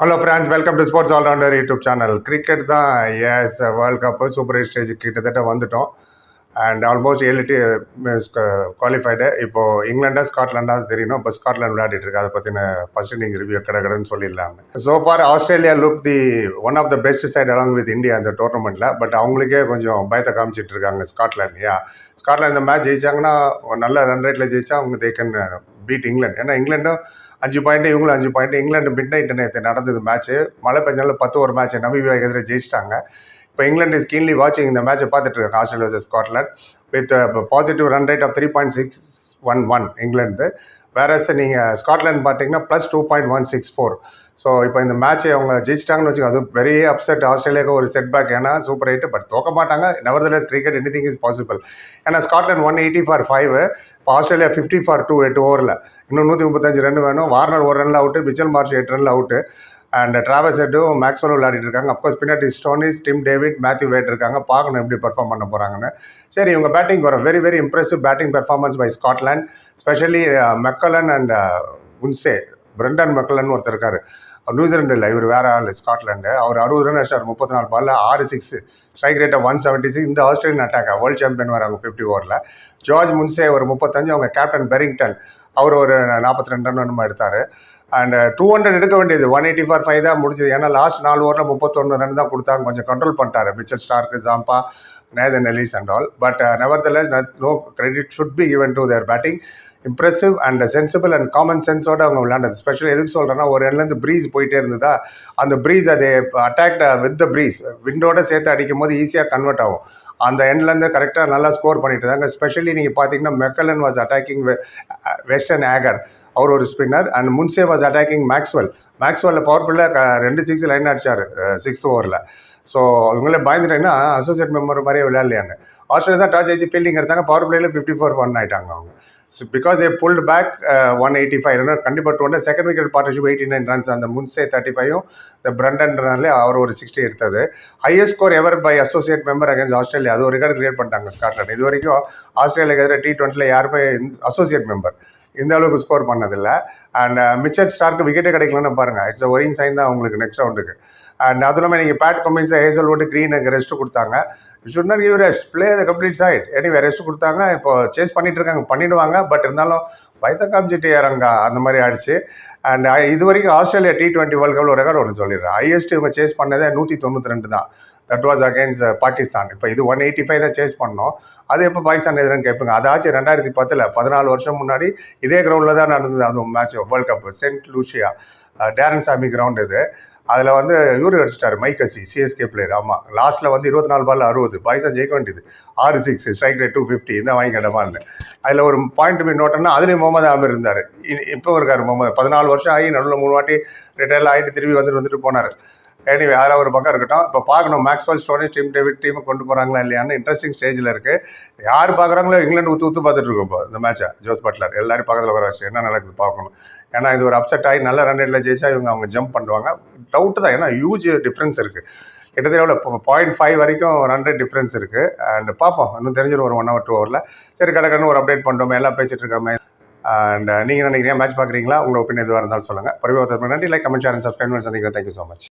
Hello friends welcome to sports allrounder YouTube channel cricket தான் எஸ் world cup super stage கிட்டத்தட்ட வந்துட்டோம். And almost ஏழு டி குவாலிஃபைடு இப்போது இங்கிலாண்டா ஸ்காட்லாண்டா தெரியணும் இப்போ ஸ்காட்லாண்ட் விளையாடிட்டு இருக்கு. அதை பற்றின ஃபர்ஸ்ட் இன்னிங் ரிவ்யூ கடகடன்னு சொல்லிடலாம்னு. So far Australia look the one of the best side along with India அந்த டோர்னமெண்ட்டில் பட் அவங்களுக்கே கொஞ்சம் பயத்தை காமிச்சிட்டு இருக்காங்க ஸ்காட்லாண்ட் யா ஸ்காட்லாண்ட் இந்த மேட்ச் ஜெயிச்சாங்கன்னா நல்ல ரன் ரேட்டில் ஜெயிச்சா அவங்க தே கேன் பீட் இங்கிலாந்து ஏன்னா இங்கிலாண்டும் அஞ்சு பாயிண்ட் இவங்களும் அஞ்சு பாயிண்ட் இங்கிலாந்து மிட் நைட் நேற்று நடந்தது மேட்ச்சு மழை பெஞ்சாலும் பத்து ஒரு மேட்ச் நமீபியா எதிராக ஜெயிச்சிட்டாங்க. இப்போ இங்கிலாந்து இஸ் கீன்லி வாட்சிங் இந்த மேட்ச்சை பார்த்துட்டு இருக்காங்க. Australia Scotland with positive run rate of three point six one one England versus நீங்கள் ஸ்காட்லாண்ட் பார்த்தீங்கன்னா plus two point one six four so இப்போ இந்த மேட்ச்சை அவங்க ஜெயிச்சிட்டாங்கன்னு வச்சுக்கோங்க அது பெரிய அப்செட் ஆஸ்திரேலியாவுக்கு ஒரு செட் பேக் ஏன்னா சூப்பர் எயிட் பட் தோக்க மாட்டாங்க. Nevertheless cricket anything is possible ஏன்னா Scotland one eighty for five இப்போ ஆஸ்திரேலியா ஃபிஃப்டி ஃபார் டூ எட்டு ஓவரில் இன்னும் நூற்றி முப்பத்தஞ்சு ரன் வேணும். வார்னர் ஒரு ரனில் அவுட்டு மிச்சல் மார்ச் எட்டு ரனில் அவுட்டு அண்ட் டிராவல்ஸ் ஹெட்டும் மேக்ஸ்வெல் விளையாடிட்டு இருக்காங்க. அப்கோர்ஸ் பின்னாடி Stoinis Tim David Matthew Wade இருக்காங்க. பார்க்கணும் எப்படி பெர்ஃபார்ம் பண்ண போகிறாங்கன்னு சரி இவங்க பேட்டிங் வரும். Very very impressive batting performance by Scotland specially McMullen and Munsey Brandon மக்கள்னு ஒருத்தர் இருக்கார். நியூசிலாண்டு இல்லை இவர் வேற ஆள் ஸ்காட்லாண்டு அவர் அறுபது ரன் அடிச்சார் முப்பத்தி நாலு பாலில் ஆறு சிக்ஸ் ஸ்ட்ரைக் ரேட்டை ஒன் செவன்ட்டி சிக்ஸ் இந்த ஆஸ்திரேலியன் அட்டாக் வேர்ல்டு சாம்பியன் வராங்க ஃபிஃப்டி ஓவரில் ஜார்ஜ் முன்சே ஒரு முப்பத்தஞ்சு அவங்க கேப்டன் பெரிங்டன் அவர் ஒரு நாற்பத்தி ரெண்டு ரன் என்னமோ எடுத்தார். அண்ட் டூ ஹண்ட்ரட் எடுக்க வேண்டியது ஒன் எயிட்டி ஃபார் ஃபைவ் தான் முடிஞ்சது. ஏன்னா லாஸ்ட் நாலு ஓவரில் முப்பத்தொன்று ரன் தான் கொடுத்தாங்க. கொஞ்சம் கண்ட்ரோல் பண்ணிட்டாரு. Mitchell Starc Zampa Nathan Ellis and all but never the no credit should be even to their batting impressive and sensible and common சென்ஸோட அவங்க விளையாண்டது. ஸ்பெஷல் எதுக்கு சொல்கிறேன்னா ஒரு எண்ட்லேருந்து ப்ரீஸ் போயிட்டே இருந்ததா? அந்த ப்ரீஸ் அது அட்டாக்ட் வித் த ப்ரீஸ் விண்டோட சேர்த்து அடிக்கும் போது ஈஸியாக கன்வெர்ட் ஆகும். அந்த எண்ட்லேருந்து கரெக்டாக நல்லா ஸ்கோர் பண்ணிட்டு இருந்தாங்க. ஸ்பெஷலி நீங்கள் பார்த்தீங்கன்னா McMullen was attacking western Agar அவர் ஒரு spinner and Munsey was attacking Maxwell மேக்ஸ்வெல்ல power பில்ல ரெண்டு சிக்ஸ் லைன் அடிச்சார் சிக்ஸ் ஓவரில் ஸோ இவங்களே பயந்துட்டேன்னா அசோசியேட் மெம்பர் மாதிரியே விளையாடலையான்னு. ஆஸ்திரேலியா தான் டாஸ் ஆச்சு ஃபீல்டிங் எடுத்தாங்க பவர் பிளேயில் ஃபிஃப்டி ஃபோர் ஒன் ஆயிட்டாங்க அவங்க. Because they pulled back one eighty five run கண்டிப்பாக two hundred second wicket partnership eighty nine runs அந்த முன்சே தேர்ட்டி ஃபைவும் இந்த பிரண்டன்றாலே அவர் ஒரு சிக்ஸ்டி எடுத்தது. Highest score ever by associate member against Australia அது ஒரு ரெக்கார்ட் கிரியேட் பண்ணிட்டாங்க ஸ்காட்லாண்ட் இது வரைக்கும் ஆஸ்திரேலியாவுக்கு எதிராக டி டுவெண்ட்டியில் யாருமே அசோசியேட் மெம்பர் இந்த அளவுக்கு ஸ்கோர் பண்ணதில்லை. அண்ட் மிச்சர் ஸ்டார்க்கு விக்கெட்டே கிடைக்கலன்னு பாருங்கள் இட்ஸ் அ ஒரிங் சைன் தான் உங்களுக்கு நெக்ஸ்ட் ரவுண்டுக்கு அண்ட் அதுவும் இல்லாமல் நீங்கள் பேட் கம்பின்ஸை ஹேசல் ஓட்டு க்ரீனுக்கு ரெஸ்ட் கொடுத்தாங்க. Should not give rest play the complete side anyway rest கொடுத்தாங்க. இப்போ சேஸ் பண்ணிட்டு இருக்காங்க. பண்ணிடுவாங்க. பட் இருந்தாலும் பயத்தை காமிச்சிட்டு இறங்க அந்த மாதிரி ஆயிடுச்சு. அண்ட் இது வரைக்கும் ஆஸ்திரேலியா டி டுவெண்ட்டி வேர்ல்டு கப்பில் ஒரு ரெக்கார்டு ஒன்று சொல்லிடுறேன். ஹையஸ்ட் இவங்க சேஸ் பண்ணதே நூற்றி தொண்ணூற்றி ரெண்டு தான். தட் வாஸ் அகேன்ஸ்ட் பாகிஸ்தான் இப்போ இது ஒன் எயிட்டி ஃபைவ் தான் சேஸ் பண்ணோம். அது எப்போ பாகிஸ்தான் எதிரான்னு கேட்பீங்க. அதாச்சும் ரெண்டாயிரத்தி பத்தில். பதினாலு வருஷம் முன்னாடி இதே கிரவுண்டில் தான் நடந்தது. அதுவும் match world cup Saint Lucia Darren Sammy ground இது. அதில் வந்து இவர் அடிச்சிட்டார் மைக்கசி சிஎஸ்கே பிளேயர் ஆமாம் லாஸ்ட்டில் வந்து இருபத்தி நாலு பால் அறுபது. பாய்ஸாக ஜெயிக்க வேண்டியது. ஆறு six strike rate two fifty இந்த வாங்கி அதில் ஒரு பாயிண்ட் மீன் நோட்டம்னா அதுலேயும் முகமது ஆமீர் இருந்தார். இப்போ இருக்கார் முகமது. பதினாலு வருஷம் ஆகி நடுவில் மூணு வாட்டி ரிட்டையர் ஆகிட்டு திரும்பி வந்துட்டு வந்துட்டு போனார். எனிவே அதில் ஒரு பக்கம் இருக்கட்டும். இப்போ பார்க்கணும். மேக்ஸ்வெல் ஸ்டோனி டீம் டேவிட் டீமை கொண்டு போகிறாங்களா இல்லையான்னு இன்ட்ரெஸ்டிங் ஸ்டேஜில் இருக்குது யார் பார்க்குறாங்களோ இங்கிலாந்து ஊற்று ஊற்று பார்த்துட்டு இருக்கோம் இப்போ இந்த மேட்சை ஜோஸ் பட்லர். எல்லாரும் பக்கத்தில் வர வச்சு என்ன நடக்குது பார்க்கணும். ஏன்னா இது ஒரு அப்செட் ஆகி நல்ல ரன் ரேட்டில் ஜெயிச்சா இவங்க அவங்க ஜம்ப் பண்ணுவாங்க. டவுட்டு தான். ஏன்னா ஹியூஜ் டிஃப்ரென்ஸ் இருக்குது கிட்டத்தட்ட எவ்வளோ பாயிண்ட் ஃபைவ் வரைக்கும் ஒரு ஹண்ட்ரட் டிஃப்ரென்ஸ் இருக்குது அண்ட் பார்ப்போம். இன்னும் தெரிஞ்சிடும் ஒரு ஒன் ஹவர் டூ ஹவரில் சரி கடற்கன்னு ஒரு அப்டேட் பண்ணுறோமே எல்லாம் பேசிட்டு இருக்கோமே. அண்ட் நீங்கள் நினைக்கிறீங்க? மேட்ச் பார்க்குறீங்களா? உங்களோட ஒப்பீனியன் எதுவாக இருந்தாலும் சொல்லுங்கள் பரிவர்த்தனை நன்றி. லைக் கமெண்ட் ஷேர் சப்ஸ்கிரைப் பண்ணி சந்திக்கிறேன். Thank you so much